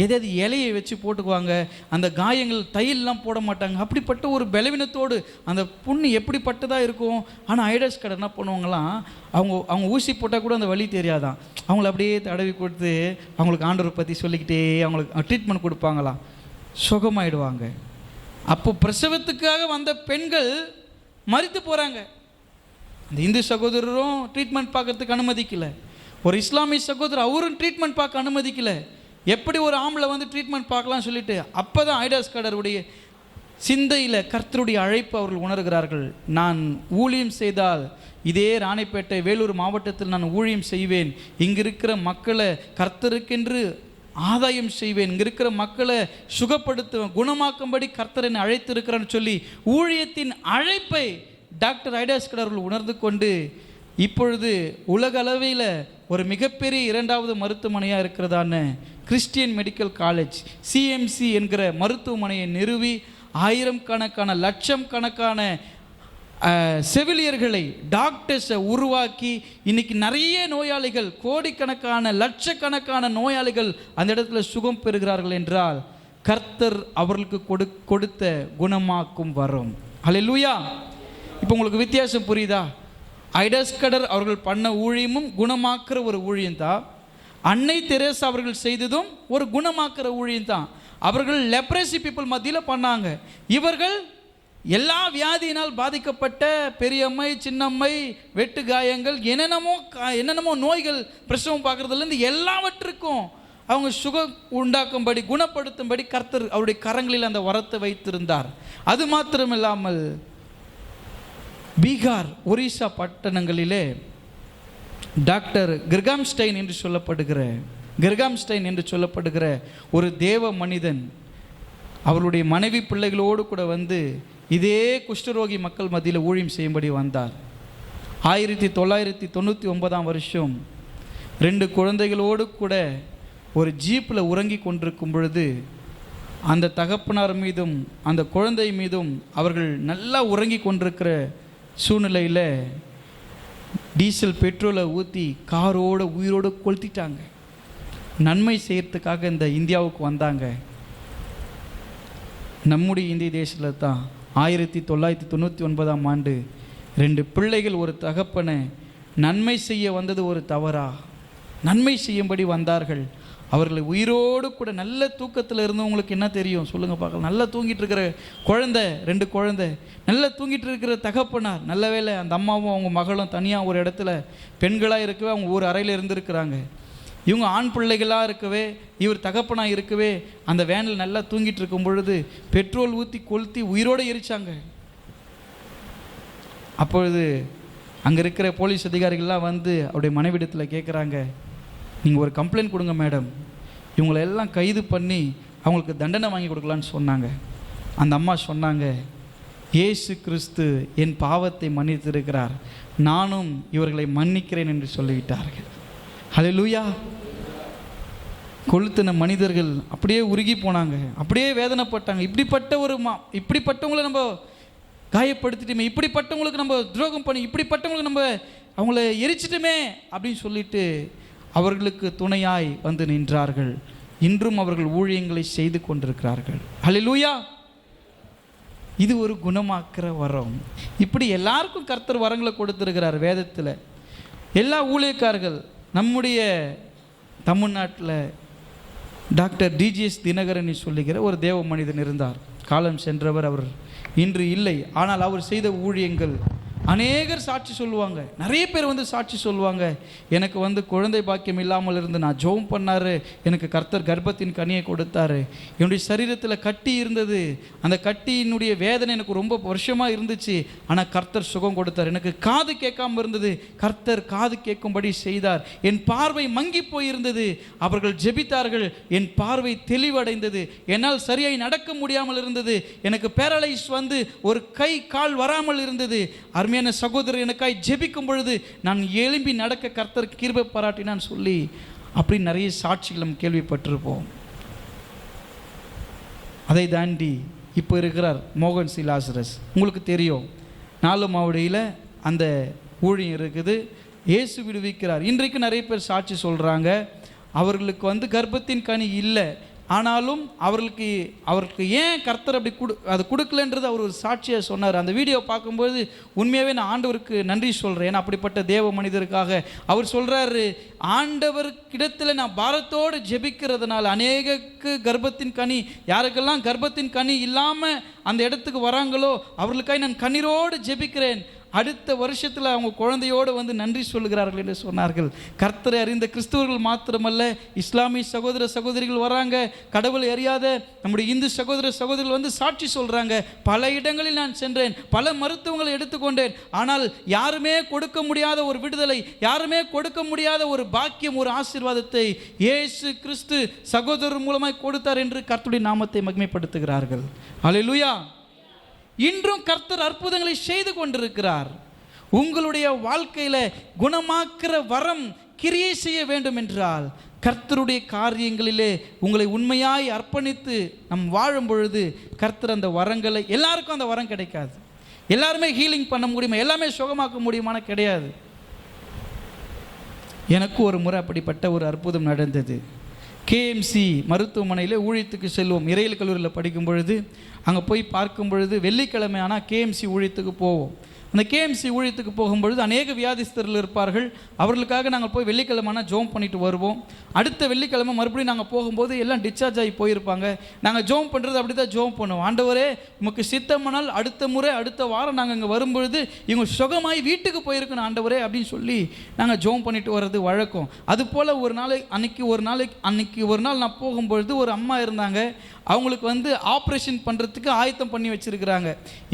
எதாவது இலையை வச்சு போட்டுக்குவாங்க. அந்த காயங்கள் தையல்லாம் போட மாட்டாங்க. அப்படிப்பட்ட ஒரு பலவீனத்தோடு அந்த புண்ணு எப்படிப்பட்டதாக இருக்கும்? ஆனால் ஐடஸ் கடை என்ன பண்ணுவாங்களாம்? அவங்க அவங்க ஊசி போட்டால் கூட அந்த வழி தெரியாதான். அவங்கள அப்படியே தடவி கொடுத்து அவங்களுக்கு ஆண்டவரை பற்றி சொல்லிக்கிட்டே அவங்களுக்கு ட்ரீட்மெண்ட் கொடுப்பாங்களாம். சுகமாயிடுவாங்க. அப்போ பிரசவத்துக்காக வந்த பெண்கள் மறித்து போகிறாங்க அந்த இந்து சகோதரரும் ட்ரீட்மெண்ட் பார்க்கறதுக்கு அனுமதிக்கலை. ஒரு இஸ்லாமிய சகோதரர் அவரும் ட்ரீட்மெண்ட் பார்க்க அனுமதிக்கல. எப்படி ஒரு ஆம்பளை வந்து ட்ரீட்மெண்ட் பார்க்கலாம் சொல்லிட்டு அப்போ தான் ஐடாஸ் கடருடைய சிந்தையில் கர்த்தருடைய அழைப்பு அவர்கள் உணர்கிறார்கள். நான் ஊழியம் செய்தால் இதே ராணிப்பேட்டை வேலூர் மாவட்டத்தில் நான் ஊழியம் செய்வேன். இங்கே இருக்கிற மக்களை கர்த்தருக்கென்று ஆதாயம் செய்வேன். இங்கே இருக்கிற மக்களை சுகப்படுத்துவேன். குணமாக்கும்படி கர்த்தர் என்னை அழைத்திருக்கிறான்னு சொல்லி ஊழியத்தின் அழைப்பை டாக்டர் ஐடாஸ்கர் அவர்கள் உணர்ந்து கொண்டு இப்பொழுது உலக அளவில் ஒரு மிகப்பெரிய இரண்டாவது மருத்துவமனையாக இருக்கிறதான கிறிஸ்டியன் மெடிக்கல் காலேஜ் சிஎம்சி என்கிற மருத்துவமனையை நிறுவி ஆயிரம் கணக்கான லட்சம் கணக்கான செவிலியர்களை டாக்டர்ஸை உருவாக்கி இன்னைக்கு நிறைய நோயாளிகள் கோடிக்கணக்கான லட்சக்கணக்கான நோயாளிகள் அந்த இடத்துல சுகம் பெறுகிறார்கள் என்றால் கர்த்தர் அவர்களுக்கு கொடு கொடுத்த குணமாக்கும் வரும். ஹalleluya இப்போ உங்களுக்கு வித்தியாசம் புரியுதா? ஐடஸ்கடர் அவர்கள் பண்ண ஊழியமும் குணமாக்குற ஒரு ஊழியம் தான் அன்னை தெரேசா அவர்கள் செய்ததும் ஒரு குணமாக்குற ஊழியம் தான் அவர்கள் லெப்ரசி பீப்புள் மத்தியில் பண்ணாங்க. இவர்கள் எல்லா வியாதியினால் பாதிக்கப்பட்ட பெரியம்மை சின்னம்மை வெட்டு காயங்கள் என்னென்னமோ கா- என்னென்னமோ நோய்கள் பிரசவம் பார்க்குறதுலேருந்து எல்லாவற்றுக்கும் அவங்க சுகம் உண்டாக்கும்படி குணப்படுத்தும்படி கர்த்தர் அவருடைய கரங்களில் அந்த வரத்தை வைத்திருந்தார். அது மாத்திரமில்லாமல் பீகார் ஒரிசா பட்டணங்களிலே டாக்டர் கிர்காம்ஸ்டைன் என்று சொல்லப்படுகிற கிர்காம்ஸ்டைன் என்று சொல்லப்படுகிற ஒரு தேவ மனிதன் அவருடைய மனைவி பிள்ளைகளோடு கூட வந்து இதே குஷ்டரோகி மக்கள் மத்தியில் ஊழியம் செய்யும்படி வந்தார். ஆயிரத்தி தொள்ளாயிரத்தி தொண்ணூற்றி ஒன்பதாம் வருஷம் ரெண்டு குழந்தைகளோடு கூட ஒரு ஜீப்பில் உறங்கி கொண்டிருக்கும் பொழுது அந்த தகப்பனார் மீதும் அந்த குழந்தை மீதும் அவர்கள் நல்லா உறங்கி கொண்டிருக்கிற சூழ்நிலையில் டீசல் பெட்ரோலை ஊற்றி காரோட உயிரோடு கொளுத்திட்டாங்க. நன்மை செய்கிறதுக்காக இந்த இந்தியாவுக்கு வந்தாங்க. நம்முடைய இந்திய தேசத்தில் தான் ஆயிரத்தி தொள்ளாயிரத்தி தொண்ணூற்றி ஒன்பதாம் ஆண்டு ரெண்டு பிள்ளைகள் ஒரு தகப்பனை நன்மை செய்ய வந்தது ஒரு தவறா? நன்மை செய்யும்படி வந்தார்கள். அவர்களை உயிரோடு கூட நல்ல தூக்கத்தில் இருந்தவங்களுக்கு என்ன தெரியும்? சொல்லுங்கள் பார்க்கலாம். நல்லா தூங்கிட்டு இருக்கிற குழந்தை ரெண்டு குழந்தை. நல்லா தூங்கிட்டு இருக்கிற தகப்பனார் நல்ல வேளை அந்த அம்மாவும் அவங்க மகளும் தனியாக ஒரு இடத்துல பெண்களாக இருக்கவே அவங்க ஒரு அறையில் இருந்திருக்கிறாங்க. இவங்க ஆண் பிள்ளைகளாக இருக்கவே இவர் தகப்பனாக இருக்கவே அந்த வேனில் நல்லா தூங்கிட்டு இருக்கும் பொழுது பெட்ரோல் ஊற்றி கொளுத்தி உயிரோடு எரிச்சாங்க. அப்பொழுது அங்கே இருக்கிற போலீஸ் அதிகாரிகள்லாம் வந்து அவருடைய மனைவிடத்தில் கேட்குறாங்க நீங்கள் ஒரு கம்ப்ளைண்ட் கொடுங்க மேடம் இவங்களை எல்லாம் கைது பண்ணி அவங்களுக்கு தண்டனை வாங்கி கொடுக்கலான்னு சொன்னாங்க. அந்த அம்மா சொன்னாங்க இயேசு கிறிஸ்து என் பாவத்தை மன்னித்திருக்கிறார். நானும் இவர்களை மன்னிக்கிறேன் என்று சொல்லிவிட்டார்கள். ஹalleluya கொளுத்தின மனிதர்கள் அப்படியே உருகி போனாங்க. அப்படியே வேதனைப்பட்டாங்க. இப்படிப்பட்ட ஒரு மா இப்படிப்பட்டவங்களை நம்ம காயப்படுத்திட்டுமே இப்படிப்பட்டவங்களுக்கு நம்ம துரோகம் பண்ணி இப்படிப்பட்டவங்களுக்கு நம்ம அவங்கள எரிச்சிட்டுமே அப்படின்னு சொல்லிட்டு அவர்களுக்கு துணையாய் வந்து நின்றார்கள். இன்றும் அவர்கள் ஊழியங்களை செய்து கொண்டிருக்கிறார்கள். ஹalleluya! இது ஒரு குணமாக்கிற வரம். இப்படி எல்லாருக்கும் கர்த்தர் வரங்களை கொடுத்துருக்கிறார் வேதத்தில். எல்லா ஊழியக்காரர்கள் நம்முடைய தமிழ்நாட்டில் டாக்டர் டிஜிஎஸ் தினகரன் சொல்லுகிற ஒரு தேவ மனிதன் இருந்தார். காலம் சென்றவர் அவர் இன்று இல்லை. ஆனால் அவர் செய்த ஊழியங்கள் அநேகர் சாட்சி சொல்லுவாங்க. நிறைய பேர் வந்து சாட்சி சொல்லுவாங்க. எனக்கு வந்து குழந்தை பாக்கியம் இல்லாமல் இருந்து நான் ஜோம் பண்ணார். எனக்கு கர்த்தர் கர்ப்பத்தின் கனியை கொடுத்தாரு. என்னுடைய சரீரத்தில் கட்டி இருந்தது. அந்த கட்டியினுடைய வேதனை எனக்கு ரொம்ப வருஷமாக இருந்துச்சு. ஆனால் கர்த்தர் சுகம் கொடுத்தார். எனக்கு காது கேட்காம இருந்தது. கர்த்தர் காது கேட்கும்படி செய்தார். என் பார்வை மங்கி போயிருந்தது. அவர்கள் ஜெபித்தார்கள். என் பார்வை தெளிவடைந்தது. என்னால் சரியாய் நடக்க முடியாமல் இருந்தது. எனக்கு பேரலைஸ் வந்து ஒரு கை கால் வராமல் இருந்தது. அருமையான சகோதரர் எனக்காய் ஜெபிக்கும் பொழுது நான் எழும்பி நடக்க கர்த்தர் கீர்வை பாராட்டினான்னு சொல்லி அப்படி நிறைய சாட்சிகள் நம்ம கேள்விப்பட்டிருப்போம். அதை தாண்டி இப்போ இருக்கிறார் மோகன் சி. லாசரஸ். உங்களுக்கு தெரியும் நாலு மாவடியில் அந்த ஊழியம் இருக்குது. இயேசு விடுவிக்கிறார். இன்றைக்கு நிறைய பேர் சாட்சி சொல்கிறாங்க அவர்களுக்கு வந்து கர்ப்பத்தின் கனி இல்லை. ஆனாலும் அவர்களுக்கு அவருக்கு ஏன் கர்த்தர் அப்படி கொடு அது கொடுக்கலன்றது அவர் ஒரு சாட்சியாக சொன்னார். அந்த வீடியோ பார்க்கும்போது உண்மையாகவே நான் ஆண்டவருக்கு நன்றி சொல்கிறேன் ஏன்னா அப்படிப்பட்ட தேவ மனிதருக்காக அவர் சொல்கிறாரு ஆண்டவருக்கிடத்தில் நான் பாரத்தோடு ஜெபிக்கிறதுனால அநேகக்கு கர்ப்பத்தின் கனி யாருக்கெல்லாம் கர்ப்பத்தின் கனி இல்லாமல் அந்த இடத்துக்கு வராங்களோ அவர்களுக்காக நான் கண்ணீரோடு ஜெபிக்கிறேன். அடுத்த வருஷத்தில் அவங்க குழந்தையோடு வந்து நன்றி சொல்லுகிறார்கள் என்று சொன்னார்கள். கர்த்தரை அறிந்த கிறிஸ்தவர்கள் மாத்திரமல்ல இஸ்லாமிய சகோதர சகோதரிகள் வராங்க கடவுளை அறியாத நம்முடைய இந்து சகோதர சகோதரிகள் வந்து சாட்சி சொல்கிறாங்க பல இடங்களில் நான் சென்றேன் பல மருத்துவங்களை எடுத்துக்கொண்டேன். ஆனால் யாருமே கொடுக்க முடியாத ஒரு விடுதலை யாருமே கொடுக்க முடியாத ஒரு பாக்கியம் ஒரு ஆசீர்வாதத்தை இயேசு கிறிஸ்து சகோதரர் மூலமாய் கொடுத்தார் என்று கர்த்துடைய நாமத்தை மகிமைப்படுத்துகிறார்கள். அலையிலுயா இன்றும் கர்த்தர் அற்புதங்களை செய்து கொண்டிருக்கிறார். உங்களுடைய வாழ்க்கையில் குணமாக்குற வரம் கிரியை செய்ய வேண்டும் என்றால் கர்த்தருடைய காரியங்களிலே உங்களை உண்மையாய் அர்ப்பணித்து நம் வாழும் பொழுது கர்த்தர் அந்த வரங்களை எல்லாருக்கும் அந்த வரம் கிடைக்காது. எல்லாருமே ஹீலிங் பண்ண முடியுமா? எல்லாமே சுகமாக்க முடியுமான கிடையாது. எனக்கு ஒரு முறை அப்படிப்பட்ட ஒரு அற்புதம் நடந்தது. கேஎம்சி மருத்துவமனையில் ஊழியத்துக்கு செல்வோம். இறையல் கல்லூரியில் படிக்கும் பொழுது அங்கே போய் பார்க்கும் பொழுது வெள்ளிக்கிழமை ஆனால் கேஎம்சி ஊழியத்துக்கு போவோம். அந்த கேஎம்சி ஊழியத்துக்கு போகும்பொழுது அநேக வியாதிஸ்தர்கள் இருப்பார்கள். அவர்களுக்காக நாங்கள் போய் வெள்ளிக்கிழமைனா ஜோம் பண்ணிட்டு வருவோம். அடுத்த வெள்ளிக்கிழமை மறுபடியும் நாங்கள் போகும்போது எல்லாம் டிஸ்சார்ஜ் ஆகி போயிருப்பாங்க. நாங்கள் ஜோம் பண்ணுறது அப்படி தான் ஜோம் பண்ணுவோம். ஆண்டவரே உமக்கு சித்தமானால் அடுத்த முறை அடுத்த வாரம் நாங்கள் இங்கே வரும்பொழுது இவங்க சுகமாய் வீட்டுக்கு போயிருக்கணும் ஆண்டவரே அப்படின்னு சொல்லி நாங்கள் ஜோம் பண்ணிட்டு வர்றது வழக்கம். அதுபோல் ஒரு நாள் அன்னைக்கு ஒரு நாளைக்கு அன்னைக்கு ஒரு நாள் நான் போகும்பொழுது ஒரு அம்மா இருந்தாங்க. அவங்களுக்கு வந்து ஆப்ரேஷன் பண்ணுறதுக்கு ஆயத்தம் பண்ணி வச்சுருக்கிறாங்க.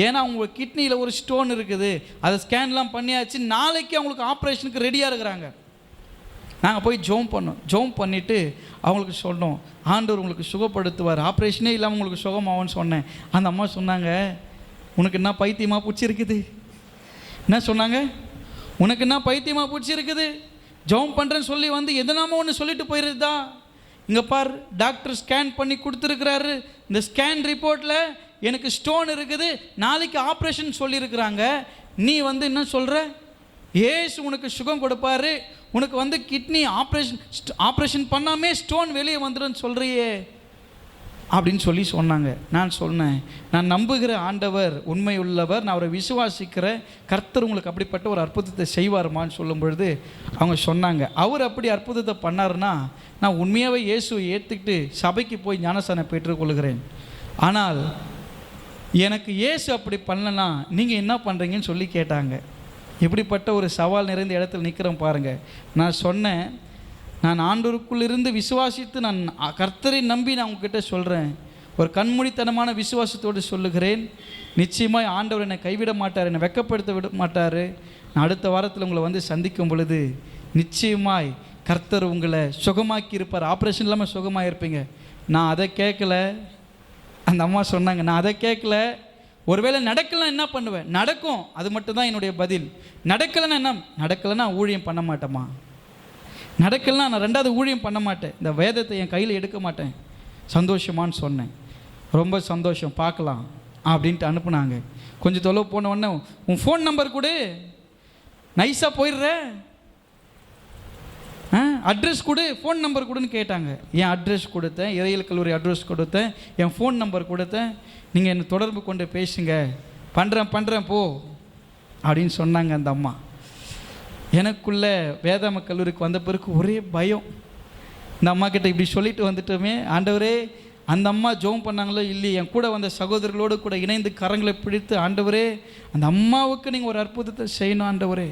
ஏன்னா அவங்க கிட்னியில் ஒரு ஸ்டோன் இருக்குது. அதை ஸ்கேன்லாம் பண்ணியாச்சு. நாளைக்கு அவங்களுக்கு ஆப்ரேஷனுக்கு ரெடியாக இருக்கிறாங்க. நாங்கள் போய் ஜோம் பண்ணோம். ஜோம் பண்ணிவிட்டு அவங்களுக்கு சொன்னோம். ஆண்டவர் உங்களுக்கு சுகப்படுத்துவார். ஆப்ரேஷனே இல்லாமல் உங்களுக்கு சுகமாகும்னு சொன்னேன். அந்த அம்மா சொன்னாங்க உனக்கு என்ன பைத்தியமாக பிடிச்சிருக்குது என்ன சொன்னாங்க? உனக்கு என்ன பைத்தியமாக பிடிச்சிருக்குது ஜோம் பண்ணுறேன்னு சொல்லி வந்து எதனாமோ ஒன்று சொல்லிட்டு போயிருந்தா இங்கே பார் டாக்டர் ஸ்கேன் பண்ணி கொடுத்துருக்குறாரு. இந்த ஸ்கேன் ரிப்போர்ட்டில் எனக்கு ஸ்டோன் இருக்குது நாளைக்கு ஆப்ரேஷன் சொல்லியிருக்கிறாங்க. நீ வந்து என்ன சொல்கிற ஏசு உனக்கு சுகம் கொடுப்பாரு. உனக்கு வந்து கிட்னி ஆப்ரேஷன் ஆப்ரேஷன் பண்ணாமே ஸ்டோன் வெளியே வந்துடும் சொல்கிறியே அப்படின்னு சொல்லி சொன்னாங்க. நான் சொன்னேன் நான் நம்புகிற ஆண்டவர் உண்மையுள்ளவர் நான் அவரை விசுவாசிக்கிற கர்த்தர் உங்களுக்கு அப்படிப்பட்ட ஒரு அற்புதத்தை செய்வாருமான்னு சொல்லும் பொழுது அவங்க சொன்னாங்க. அவர் அப்படி அற்புதத்தை பண்ணாருன்னா நான் உண்மையாகவே இயேசுவை ஏற்றுக்கிட்டு சபைக்கு போய் ஞானசானம் பெற்றுக்கொள்கிறேன். ஆனால் எனக்கு இயேசு அப்படி பண்ணலன்னா நீங்கள் என்ன பண்ணுறீங்கன்னு சொல்லி கேட்டாங்க. இப்படிப்பட்ட ஒரு சவால் நிறைந்த இடத்துல நிற்கிறோம் பாருங்கள் நான் சொன்னேன் நான் ஆண்டோருக்குள்ளிருந்து விசுவாசித்து நான் கர்த்தரை நம்பி நான் உங்ககிட்ட சொல்கிறேன் ஒரு கண்மூடித்தனமான விசுவாசத்தோடு சொல்லுகிறேன். நிச்சயமாய் ஆண்டவர் என்னை கைவிட மாட்டார் என்னை வெக்கப்படுத்த விட மாட்டார். நான் அடுத்த வாரத்தில் உங்களை வந்து சந்திக்கும் பொழுது நிச்சயமாய் கர்த்தர் உங்களை சுகமாக்கி இருப்பார் ஆப்ரேஷன் இல்லாமல் சுகமாக இருப்பீங்க நான் அதை கேட்கல. அந்த அம்மா சொன்னாங்க நான் அதை கேட்கல. ஒருவேளை நடக்கலாம் என்ன பண்ணுவேன்? நடக்கும். அது மட்டும்தான் என்னுடைய பதில். நடக்கலைன்னா என்ன? நடக்கலைன்னா ஊழியம் பண்ண மாட்டேம்மா. நடக்கலாம் நான் ரெண்டாவது ஊழியம் பண்ண மாட்டேன். இந்த வேதத்தை என் கையில் எடுக்க மாட்டேன். சந்தோஷமான்னு சொன்னேன். ரொம்ப சந்தோஷம் பார்க்கலாம் அப்படின்ட்டு அனுப்புனாங்க. கொஞ்சம் தொலைவு போன உடனே உன் ஃபோன் நம்பர் கொடு. நைஸாக போயிடுற. ஆ அட்ரஸ் கொடு. ஃபோன் நம்பர் கொடுன்னு கேட்டாங்க. என் அட்ரஸ் கொடுத்தேன். இறையல் கல்லூரி அட்ரஸ் கொடுத்தேன். என் ஃபோன் நம்பர் கொடுத்தேன். நீங்கள் என்னை தொடர்பு கொண்டு பேசுங்க. பண்ணுறேன் பண்ணுறேன் போ. அப்படின்னு சொன்னாங்க அந்த அம்மா. எனக்குள்ள வேதாம கல்லூரிக்கு வந்த பிறகு ஒரே பயம். இந்த அம்மா கிட்ட இப்படி சொல்லிட்டு வந்துட்டோமே. ஆண்டவரே அந்த அம்மா ஜோம் பண்ணாங்களோ இல்லையே என் கூட வந்த சகோதரர்களோடு கூட இணைந்து கரங்களை பிடித்து ஆண்டவரே அந்த அம்மாவுக்கு நீங்கள் ஒரு அற்புதத்தை செய்யணும் ஆண்டவரே.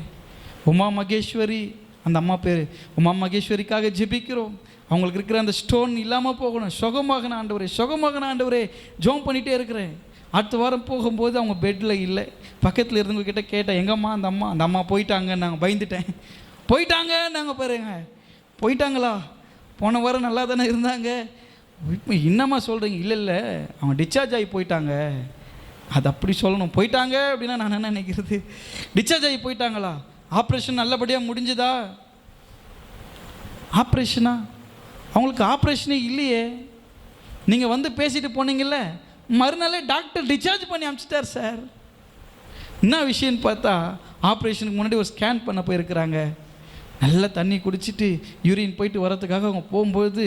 உமா மகேஸ்வரி அந்த அம்மா பேர். உமா மகேஸ்வரிக்காக ஜெபிக்கிறோம். அவங்களுக்கு இருக்கிற அந்த ஸ்டோன் இல்லாமல் போகணும். சுகமாகன ஆண்டவரே. சுகமாகன ஆண்டவரே. ஜோம் பண்ணிகிட்டே இருக்கிறேன். அடுத்த வாரம் போகும்போது அவங்க பெட்டில் இல்லை. பக்கத்தில் இருந்தவங்கக்கிட்ட கேட்டேன் எங்கம்மா அந்த அம்மா? அந்த அம்மா போயிட்டாங்க நாங்கள் பயந்துட்டேன். போயிட்டாங்க நாங்கள் பாருங்க. போயிட்டாங்களா? போன வாரம் நல்லா தானே இருந்தாங்க. இப்போ என்னம்மா சொல்கிறீங்க இல்லை இல்லை. அவங்க டிஸ்சார்ஜ் ஆகி போயிட்டாங்க. அது அப்படி சொல்லணும். போயிட்டாங்க அப்படின்னா நான் என்ன நினைக்கிறது? டிஸ்சார்ஜ் ஆகி போயிட்டாங்களா? ஆப்ரேஷன் நல்லபடியாக முடிஞ்சுதா? ஆப்ரேஷனா அவங்களுக்கு ஆப்ரேஷனே இல்லையே. நீங்கள் வந்து பேசிட்டு போனீங்கல்ல? மறுநாளே டாக்டர் டிஸ்சார்ஜ் பண்ணி அனுப்பிச்சிட்டார் சார். என்ன விஷயம்னு பார்த்தா ஆப்ரேஷனுக்கு முன்னாடி ஒரு ஸ்கேன் பண்ண போயிருக்கிறாங்க. நல்லா தண்ணி குடிச்சிட்டு யூரின் போயிட்டு வரத்துக்காக அவங்க போகும்போது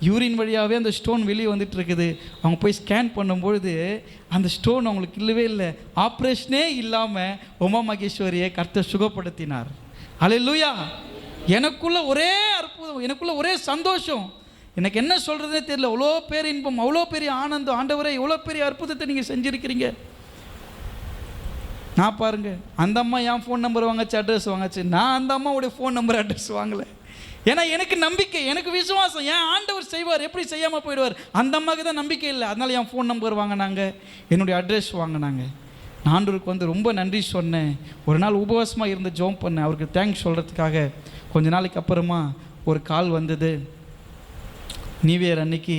யூரின் வழியாகவே அந்த ஸ்டோன் வெளியே வந்துட்டு இருக்குது அவங்க போய் ஸ்கேன் பண்ணும்பொழுது அந்த ஸ்டோன் அவங்களுக்கு இல்லவே இல்லை. ஆப்ரேஷனே இல்லாமல் உமா மகேஸ்வரியை கர்த்தை சுகப்படுத்தினார். அல்லேலூயா எனக்குள்ள ஒரே அற்புதம் எனக்குள்ள ஒரே சந்தோஷம். எனக்கு என்ன சொல்கிறதே தெரியல. அவ்வளோ பேர் இன்பம் அவ்வளோ பெரிய ஆனந்தம். ஆண்டவரே இவ்வளோ பெரிய அற்புதத்தை நீங்கள் செஞ்சுருக்கிறீங்க. நான் பாருங்கள் அந்த அம்மா என் ஃபோன் நம்பர் வாங்கச்சு அட்ரஸ் வாங்கச்சு. நான் அந்த அம்மாவுடைய ஃபோன் நம்பர் அட்ரஸ் வாங்கலை. ஏன்னா எனக்கு நம்பிக்கை எனக்கு விசுவாசம். ஏன் ஆண்டவர் செய்வார் எப்படி செய்யாமல் போயிடுவார்? அந்த அம்மாவுக்கு தான் நம்பிக்கை இல்லை. அதனால் என் ஃபோன் நம்பர் வாங்கினாங்க. என்னுடைய அட்ரஸ் வாங்கினாங்க. நான் ஆண்டவருக்கு வந்து ரொம்ப நன்றி சொன்னேன். ஒரு நாள் உபவாசமாக இருந்து ஜோம் பண்ணேன். அவருக்கு தேங்க்ஸ் சொல்கிறதுக்காக கொஞ்ச நாளைக்கு அப்புறமா ஒரு கால் வந்தது. நியூ இயர் அன்னைக்கு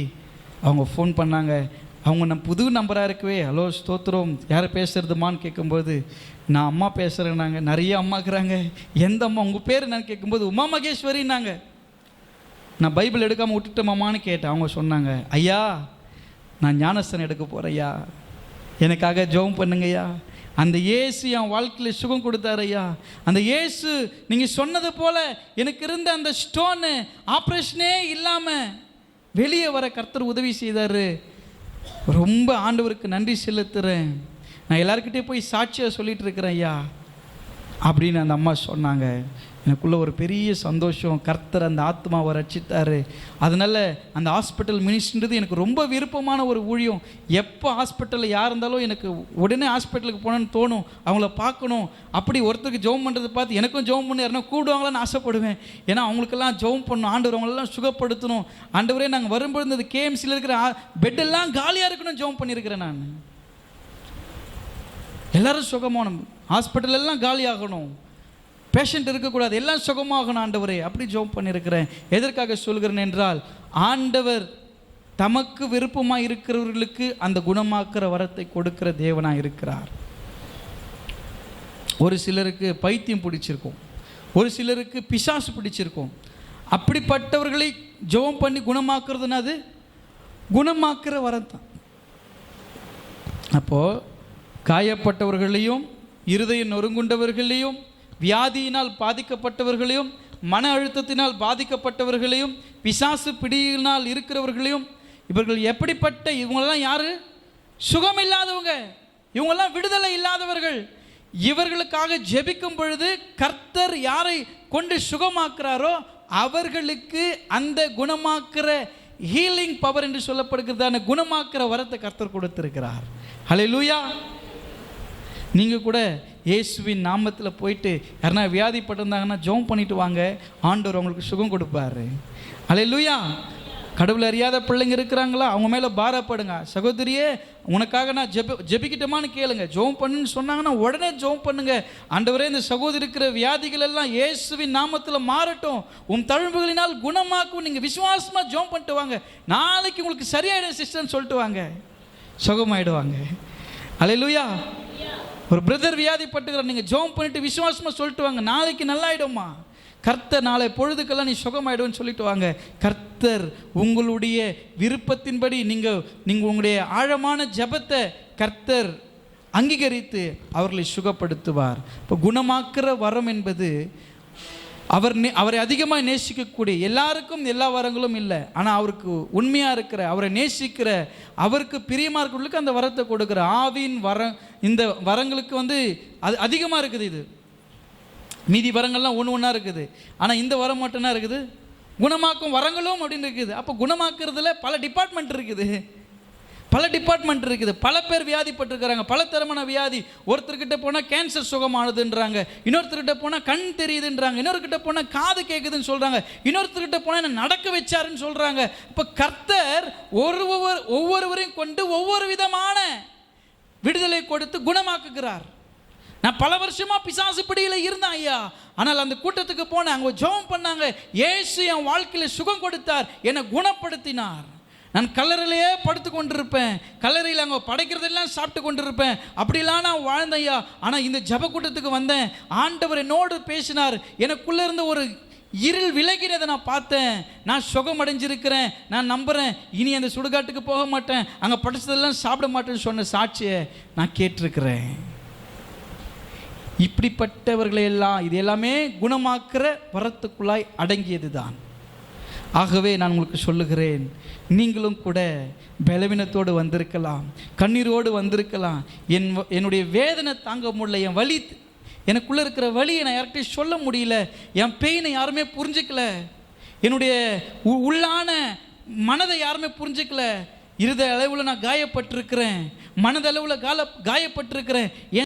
அவங்க ஃபோன் பண்ணாங்க. அவங்க நம் புது நம்பராக இருக்கவே. ஹலோ ஸ்தோத்திரம். யார் பேசுகிறதுமான்னு கேட்கும்போது நான் அம்மா பேசுகிறேன்னாங்க நிறைய அம்மாக்குறாங்க எந்த அம்மா? உங்கள் பேர் என்னன்னு கேட்கும்போது உமா மகேஸ்வரின்னாங்க. நான் பைபிள் எடுக்காமல் விட்டுட்டோமாமான்னு கேட்டேன். அவங்க சொன்னாங்க ஐயா நான் ஞானஸ்தன் எடுக்க போகிறேயா எனக்காக ஜெபம் பண்ணுங்கய்யா அந்த இயேசு என் வாழ்க்கையில் சுகம் கொடுத்தாரு ஐயா. அந்த இயேசு நீங்கள் சொன்னது போல் எனக்கு இருந்த அந்த ஸ்டோனு ஆப்ரேஷனே இல்லாமல் வெளியே வர கர்த்தர் உதவி செய்தார். ரொம்ப ஆண்டவருக்கு நன்றி செலுத்துகிறேன் நான் எல்லாருக்கிட்டே போய் சாட்சியாக சொல்லிட்டு இருக்கிறேன் ஐயா. அப்படின்னு அந்த அம்மா சொன்னாங்க. எனக்குள்ளே ஒரு பெரிய சந்தோஷம். கர்த்தர் அந்த ஆத்மாவை ரச்சித்தார் அதனால் அந்த ஹாஸ்பிட்டல் மினிஸ்ட்ன்றது எனக்கு ரொம்ப விருப்பமான ஒரு ஊழியம். எப்போ ஹாஸ்பிட்டலில் யார் இருந்தாலும் எனக்கு உடனே ஹாஸ்பிட்டலுக்கு போகணுன்னு தோணும். அவங்கள பார்க்கணும். அப்படி ஒருத்தருக்கு ஜோம் பண்ணுறதை பார்த்து எனக்கும் ஜோம் பண்ணி யாருன்னா கூடுவாங்களான்னு ஆசைப்படுவேன். ஏன்னா அவங்களுக்கெல்லாம் ஜோம் பண்ணணும். ஆண்டவர் அவங்களெல்லாம் சுகப்படுத்தணும். ஆண்டவரே நாங்கள் வரும்பொழுது இந்த கேஎம்சியில் இருக்கிற பெட்டெல்லாம் காலியாக இருக்கணும் ஜோம் பண்ணியிருக்கிறேன் நான். எல்லாரும் சுகமான ஹாஸ்பிட்டல் எல்லாம் காலியாகணும். பேஷண்ட் இருக்கக்கூடாது. எல்லாம் சுகமாகணும் ஆண்டவரே. அப்படி ஜோம் பண்ணியிருக்கிறேன். எதற்காக சொல்கிறேன் என்றால் ஆண்டவர் தமக்கு விருப்பமாக இருக்கிறவர்களுக்கு அந்த குணமாக்குற வரத்தை கொடுக்கிற தேவனாக இருக்கிறார். ஒரு சிலருக்கு பைத்தியம் பிடிச்சிருக்கும். ஒரு சிலருக்கு பிசாசு பிடிச்சிருக்கும். அப்படிப்பட்டவர்களை ஜெபம் பண்ணி குணமாக்குறதுனாது குணமாக்குற வரம் தான். அப்போது காயப்பட்டவர்களையும் இருதயம் நொறுங்குண்டவர்களையும் வியாதியினால் பாதிக்கப்பட்டவர்களையும் மன அழுத்தத்தினால் பாதிக்கப்பட்டவர்களையும் பிசாசு பிடியினால் இருக்கிறவர்களையும் இவர்கள் எப்படிப்பட்ட இவங்களெல்லாம் யாரு? சுகம் இல்லாதவங்க இவங்கெல்லாம் விடுதலை இல்லாதவர்கள். இவர்களுக்காக ஜெபிக்கும் பொழுது கர்த்தர் யாரை கொண்டு சுகமாக்குறாரோ அவர்களுக்கு அந்த குணமாக்குற ஹீலிங் பவர் என்று சொல்லப்படுகிறதான குணமாக்குற வரத்தை கர்த்தர் கொடுத்திருக்கிறார். லூயா நீங்கள் கூட இயேசுவின் நாமத்தில் போயிட்டு யாருன்னா வியாதிப்பட்டிருந்தாங்கன்னா ஜோம் பண்ணிட்டு வாங்க. ஆண்டவர் அவங்களுக்கு சுகம் கொடுப்பாரு. ஹalleluya. கடவுள் அறியாத பிள்ளைங்க இருக்கிறாங்களா? அவங்க மேலே பாரப்படுங்க. சகோதரியே உனக்காக நான் ஜெப ஜெபிக்கிட்டோமான்னு கேளுங்க. ஜோம் பண்ணுன்னு சொன்னாங்கன்னா உடனே ஜோம் பண்ணுங்க. ஆண்டவரே இந்த சகோதரி இருக்கிற வியாதிகள் எல்லாம் இயேசுவின் நாமத்தில் மாறட்டும். உன் தழும்புகளினால் குணமாக்கும். நீங்கள் விசுவாசமாக ஜோம் பண்ணிட்டு வாங்க. நாளைக்கு உங்களுக்கு சரியாயிடும் சிஸ்டர்னு சொல்லிட்டு வாங்க. சுகமாயிடுவாங்க. அலையிலுயா ஒரு பிரதர் வியாதிப்பட்டுக்கிற நீங்கள் ஜோம் பண்ணிட்டு விசுவாசமாக சொல்லிட்டு வாங்க நாளைக்கு நல்லாயிடும்மா. கர்த்தர் நாளை பொழுதுக்கெல்லாம் நீ சுகமாயிடும்னு சொல்லிட்டு வாங்க. கர்த்தர் உங்களுடைய விருப்பத்தின்படி நீங்கள் நீங்கள் உங்களுடைய ஆழமான ஜெபத்தை கர்த்தர் அங்கீகரித்து அவர்களை சுகப்படுத்துவார். இப்போ குணமாக்குற வரம் என்பது அவர் நே அவரை அதிகமாக நேசிக்கக்கூடிய எல்லாருக்கும் எல்லா வரங்களும் இல்லை. ஆனால் அவருக்கு உண்மையாக இருக்கிற அவரை நேசிக்கிற அவருக்கு பிரியமாக இருக்கிறவங்களுக்கு அந்த வரத்தை கொடுக்குற ஆவின் வர இந்த வரங்களுக்கு வந்து அது அதிகமாக இருக்குது இது. மீதி வரங்கள்லாம் ஒன்று ஒன்றா இருக்குது. ஆனால் இந்த வரம் மட்டும்தான் இருக்குது. குணமாக்கும் வரங்களும் அப்படின்னு இருக்குது. அப்போ குணமாக்குறதுல பல டிபார்ட்மெண்ட் இருக்குது. பல டிபார்ட்மெண்ட் இருக்குது. பல பேர் வியாதிப்பட்டிருக்கிறாங்க பல தரமான வியாதி. ஒருத்தர்கிட்ட போனால் கேன்சர் சுகமானதுன்றாங்க. இன்னொருத்தர்கிட்ட போனால் கண் தெரியுதுன்றாங்க. இன்னொருக்கிட்ட போனால் காது கேட்குதுன்னு சொல்கிறாங்க இன்னொருத்தர்கிட்ட போனால் என்ன நடக்க வச்சாருன்னு சொல்கிறாங்க இப்போ கர்த்தர் ஒரு ஒவ்வொரு ஒவ்வொருவரையும் கொண்டு ஒவ்வொரு விதமான விடுதலை கொடுத்து குணமாக்குகிறார். நான் பல வருஷமாக பிசாசு பிடியில் இருந்தேன் ஐயா. ஆனால் அந்த கூட்டத்துக்கு போனேன். அங்கே ஜோம் பண்ணாங்க. இயேசு என் வாழ்க்கையில் சுகம் கொடுத்தார். என்னை குணப்படுத்தினார். நான் கல்லறையிலேயே படுத்து கொண்டிருப்பேன். கல்லறையில் அங்கே படைக்கிறதெல்லாம் சாப்பிட்டு கொண்டிருப்பேன். அப்படிலாம் நான் வாழ்ந்தேன் ஐயா ஆனால் இந்த ஜப கூட்டத்துக்கு வந்தேன். ஆண்டவர் என்னோடு பேசினார். எனக்குள்ளே இருந்த ஒரு இருள் விலகிறதை நான் பார்த்தேன். நான் சுகம் அடைஞ்சிருக்கிறேன் நான் நம்புகிறேன் இனி அந்த சுடுகாட்டுக்கு போக மாட்டேன். அங்கே படித்ததெல்லாம் சாப்பிட மாட்டேன்னு சொன்ன சாட்சியை நான் கேட்டிருக்கிறேன். இப்படிப்பட்டவர்களை எல்லாம் இது எல்லாமே குணமாக்குற வரத்துக்குள்ளாய் அடங்கியது தான் ஆகவே நான் உங்களுக்கு சொல்லுகிறேன். நீங்களும் கூட பலவீனத்தோடு வந்திருக்கலாம். கண்ணீரோடு வந்திருக்கலாம். என் வ- என்னுடைய வேதனை தாங்க முடியல. என் வலி எனக்குள்ளே இருக்கிற வழியை நான் யார்கிட்டையும் சொல்ல முடியல. என் பெயினை யாருமே புரிஞ்சுக்கல. என்னுடைய உ- உள்ளான மனதை யாருமே புரிஞ்சுக்கல. இருத அளவில் நான் காயப்பட்டிருக்கிறேன். மனதளவில் கால காயப்பட்டிருக்கிறேன். என்